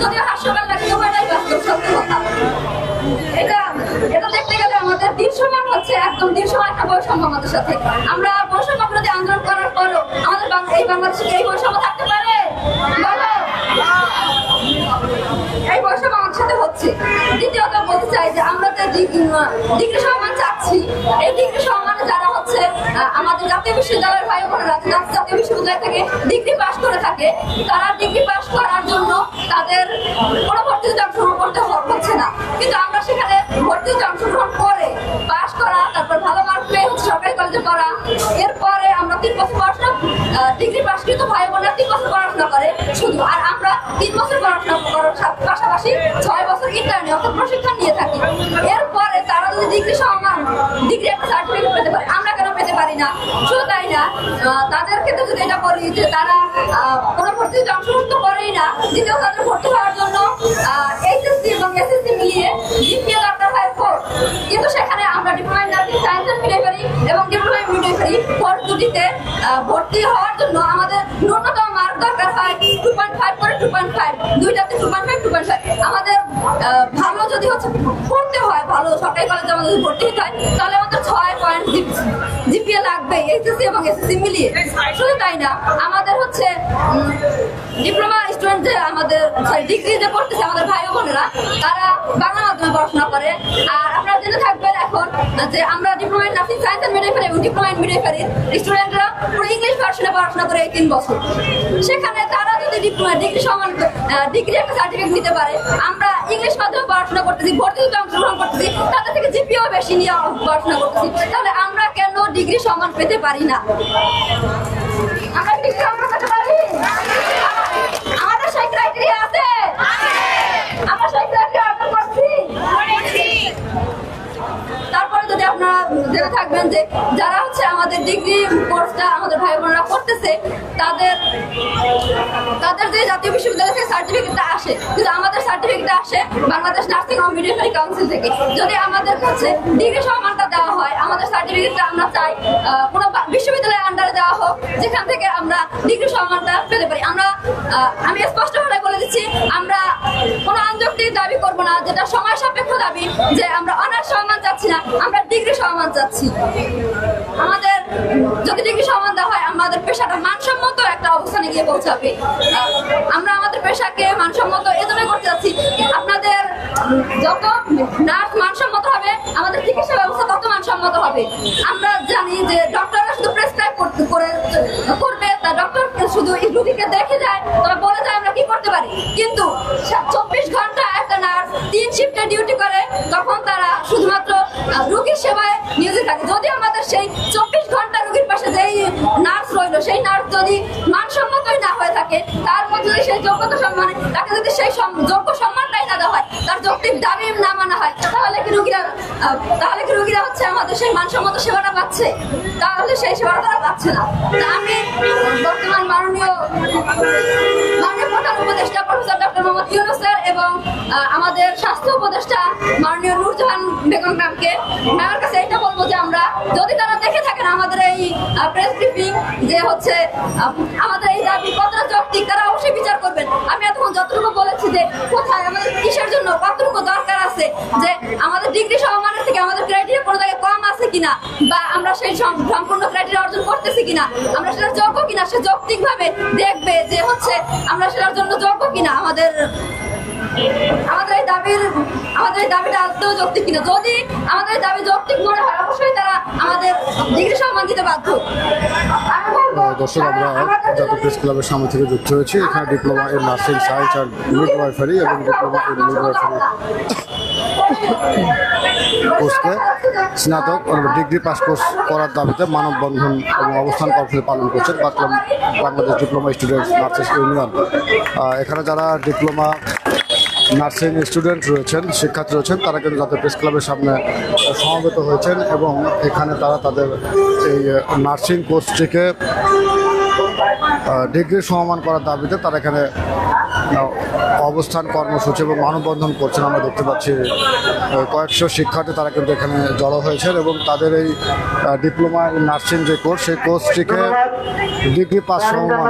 যদিও হাস্যকর লাগে এটাই বাস্তব এটা এটা দেখতে গেলে আমাদের দৃশ্যমান হচ্ছে একদম দৃশ্যমান একটা বৈষম্য আমাদের সাথে। আমরা বৈষম্য বিরোধী আন্দোলন করার পরও আমাদের এই বাংলাদেশে এই বৈষম্য থাকতে পারে? এই বৈষম্য আমাদের সাথে হচ্ছে। দ্বিতীয়ত বলতে চাই যে আমরা ডিগ- ডিগ্রি সম্মান চাচ্ছি। এই ডিগ্রি সম্মানে যারা হচ্ছে আমাদের জাতীয় বিশ্ববিদ্যালয়ের ভাই বোনেরা জাতীয় বিশ্ববিদ্যালয় থেকে ডিগ্রি পাস করে থাকে, তারা ডিগ্রি তাদের কোনো ভর্তিতে অংশগ্রহণ করতে হচ্ছে না। কিন্তু আমরা সেখানে ভর্তিতে অংশগ্রহণ করে পাস করা, তারপর ভালো মার্ক পেয়ে হচ্ছে সরকারি কলেজে পড়া। এরপরে আমরা তিন বছর পড়াশোনা ডিগ্রি পাসকৃত ভাই বোনরা তিন বছর পড়াশোনা করে শুধু। আর আমরা তিন বছর পড়াশোনা করার পাশাপাশি ছয় বছর ইন্টারনে অর্থাৎ প্রশিক্ষণ নিয়ে থাকি এরপরে তারা যদি ডিগ্রি সমান ডিগ্রি একটা সার্টিফিকেট পেতে পারে আমরা কেন পেতে পারি না। শুধু তাই না তাদের ক্ষেত্রে যদি এটা যে তারা কোনো অংশগ্রহণ তো করেই না, দ্বিতীয় তাদের ভর্তি হওয়ার জন্য এইচএসসি এবং এসএসসি মিলিয়ে জিপিএ দরকার হয় ফোর কিন্তু সেখানে আমরা ডিপ্লোমা নার্সিং এবং ডিপ্লোমা মিডওয়াইফারি কোর্স দুটিতে ভর্তি হওয়ার জন্য আমাদের ন্যূনতম মার্ক দরকার হয় টু পয়েন্ট ফাইভ করে টু পয়েন্ট ফাইভ দুইটাতে two point five two point five আমাদের ভালো যদি হচ্ছে পড়তে হয়, ভালো সরকারি কলেজে আমাদের যদি ভর্তি হতে হয়, তাহলে আমাদের ছয় পয়েন্ট জিপিএ লাগবে এইচএসসি এবং এসএসসি মিলিয়ে। শুধু তাই না, আমাদের হচ্ছে ডিপ্লোমা স্টুডেন্ট যে আমাদের ডিগ্রি যে পড়তেছে আমাদের ভাই বোনেরা, তারা বাংলা মাধ্যমে পড়াশোনা করে, আর এখন যে আমরা diploma in nursing science midwifery এবং ডিপ্লোমা ইন মিডওয়াইফারির স্টুডেন্টরা পুরো ইংলিশ ভার্সনে পড়াশোনা করে তিন বছর। সেখানে তারা যদি ডিগ্রি সমান ডিগ্রি একটা সার্টিফিকেট নিতে পারে, আমরা ইংলিশ মাধ্যমে পড়াশোনা করতেছি ভর্তিতে অংশগ্রহণ করতেছি, তাদের থেকে জিপিও বেশি নিয়ে পড়াশোনা করতেছি। তাহলে আমরা কেন ডিগ্রি সমান পেতে পারি না? আমরা ডিগ্রি সমান পেতে পারি আমাদের সেই ক্রাইটেরিয়া আছে আমরা সেই ক্রাইটেরিয়া অর্জন করছি তারপরে যদি আপনারা থাকবেন যে যারা হচ্ছে আমাদের ডিগ্রি কোর্সটা আমাদের ভাই বোনেরা করতেছে, তাদের তাদের যে জাতীয় বিশ্ববিদ্যালয় থেকে সার্টিফিকেটটা আসে। কিন্তু আমাদের সার্টিফিকেটটা আসে Bangladesh nursing home midwifery council থেকে। যদি আমাদের কাছে ডিগ্রি সম্মানটা দেওয়া হয়, আমাদের সার্টিফিকেটটা আমরা চাই কোনো বিশ্ববিদ্যালয়ের আন্ডারে দেওয়া হোক, যেখান থেকে আমরা ডিগ্রি সম্মানটা পেতে পারি। আমরা আমি স্পষ্টভাবে বলে দিচ্ছি, আমরা কোনো আঞ্চলিক দাবি করব না, যেটা সময় সাপেক্ষ দাবি, যে আমরা অনার্স সম্মান চাচ্ছি না, আমরা ডিগ্রি সম্মান চাচ্ছি। আমাদের, যদি ডিগ্রি সম্মান দেওয়া হয়, আমাদের পেশাটা মানসম্মত একটা অবস্থানে গিয়ে পৌঁছাবে। আমরা আমাদের পেশাকে মানসম্মত এজন্য করতে চাচ্ছি আপনাদের যত নার্স মানসম্মত হবে, আমাদের চিকিৎসা ব্যবস্থা তত মানসম্মত হবে। আমরা জানি যে ডক্টররা শুধু প্রেসক্রাইব করে, করবে, তা ডক্টর শুধু রুগীকে দেখে যায় তারা বলে যায় আমরা কি করতে পারি? কিন্তু চব্বিশ ঘণ্টা একটা নার্স তিন শিফটে ডিউটি করে, তখন তারা শুধুমাত্র রুগীর সেবায় নিয়োজিত থাকে। যদি আমাদের সেই চব্বিশ ঘণ্টা রুগীর পাশে যেই নার্স রইল, সেই নার্স যদি মানসম্মতই না হয়ে থাকে, তার মধ্যে যদি সেই যোগ্যতা সম্মানে তাকে যদি সেই যোগ্য সম্মানটাই না দেওয়া হয়, তার যৌক্তিক দাবি না মানা হয়, তাহলে কি রুগীরা তাহলে কি রুগীরা হচ্ছে আমাদের সেই মানসম্মত সেবাটা পাচ্ছে? তাহলে সেই সেবাটা তারা পাচ্ছে না। আমি বর্তমান মাননীয় উপদেষ্টা প্রফেসর ডক্টর মোহাম্মদ ইউনুস এবং আমাদের স্বাস্থ্য উপদেষ্টা মাননীয় নূরজাহান বেগম ম্যামকে ম্যামের কাছে এটা বলব যে আমরা, যদি তারা দেখে থাকেন আমাদের এই প্রেস ব্রিফিং যে হচ্ছে আমাদের এই দাবি কতটা যৌক্তিক, তারা অবশ্যই বিচার করবেন। আমি এতক্ষণ যতটুকু বলেছি যে কোথায় আমাদের কিসের জন্য, কতটুকু দরকার আছে, যে আমাদের ডিগ্রি সম্মানের থেকে আমাদের ক্রাইটেরিয়া কোনো জায়গায় কম আছে কিনা, বা সেই সম- সম্পূর্ণ ক্রাইটেরিয়া অর্জন করতেছি কিনা? আমরা সেটা যোগ্য কিনা? সে যৌক্তিক ভাবে দেখবে যে হচ্ছে আমরা সেটার জন্য যোগ্য কিনা? আমাদের আমাদের এই দাবির, আমাদের এই দাবিটা আদৌ যৌক্তিক কিনা? যদি আমাদের দাবি যৌক্তিক মনে হয় ডিগ্রি সম্মান দিতে বাধ্য। আমি বলব, আহ, দর্শক আমরা জাতীয় প্রেস ক্লাবের সামনে থেকে যুক্ত হয়েছি। এখানে diploma in nursing science and midwifery এবং ডিপ্লোমা ইন মিডওয়াইফারি কোর্সকে স্নাতক ডিগ্রি পাস কোর্স করার দাবিতে মানববন্ধন এবং অবস্থান কর্মসূচি পালন করছেন Bangladesh diploma students nurses union. এখানে যারা ডিপ্লোমা নার্সিং স্টুডেন্ট রয়েছেন, শিক্ষার্থী রয়েছেন, তারা কিন্তু জাতীয় প্রেস ক্লাবের সামনে সমাবেত হয়েছেন এবং এখানে তারা তাদের এই নার্সিং কোর্সটিকে ডিগ্রি সমান করার দাবিতে তারা এখানে অবস্থান কর্মসূচি এবং মানববন্ধন করছেন। আমরা দেখতে পাচ্ছি কয়েকশো শিক্ষার্থী তারা কিন্তু এখানে জড়ো হয়েছেন এবং তাদের এই ডিপ্লোমা নার্সিং যে কোর্স, সেই কোর্সটিকে ডিগ্রি পাস সমমান